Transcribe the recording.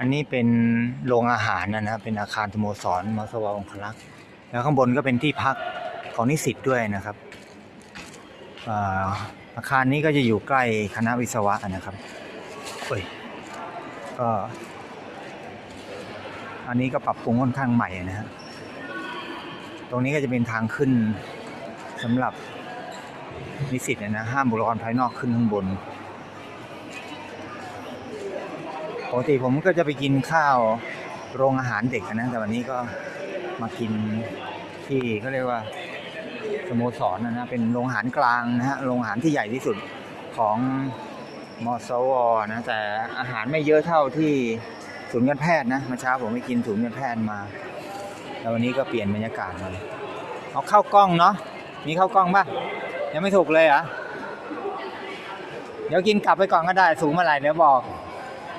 อันนี้เป็นโรงอาหารนะนะครับเป็นอาคารสโมสรมสวองคลักษ์แล้วข้างบนก็เป็นที่พักของนิสิตด้วยนะครับอาคารนี้ก็จะอยู่ใกล้คณะวิศวะนะครับเอ้ยก็อันนี้ก็ปรับปรุงค่อนข้างใหม่นะฮะตรงนี้ก็จะเป็นทางขึ้นสำหรับนิสิตนะนะห้ามบุคคลภายนอกขึ้นข้างบน ปกติผมก็จะไปกินข้าวโรงอาหารเด็กนะ แต่วันนี้ก็มากินที่เขาเรียกว่าสโมสรนะนะเป็นโรงอาหารกลางนะฮะโรงอาหารที่ใหญ่ที่สุดของมอสวนะแต่อาหารไม่เยอะเท่าที่ศูนย์การแพทย์นะเมื่อเช้าผมไปกินศูนย์การแพทย์มา แล้ววันนี้ก็เปลี่ยนบรรยากาศมาเอาเข้ากล้องเนาะมีเข้ากล้องปะยังไม่ถูกเลยเหรอเดี๋ยวกินกลับไปก่อนก็ได้สูงเมื่อไหร่เดี๋ยวบอก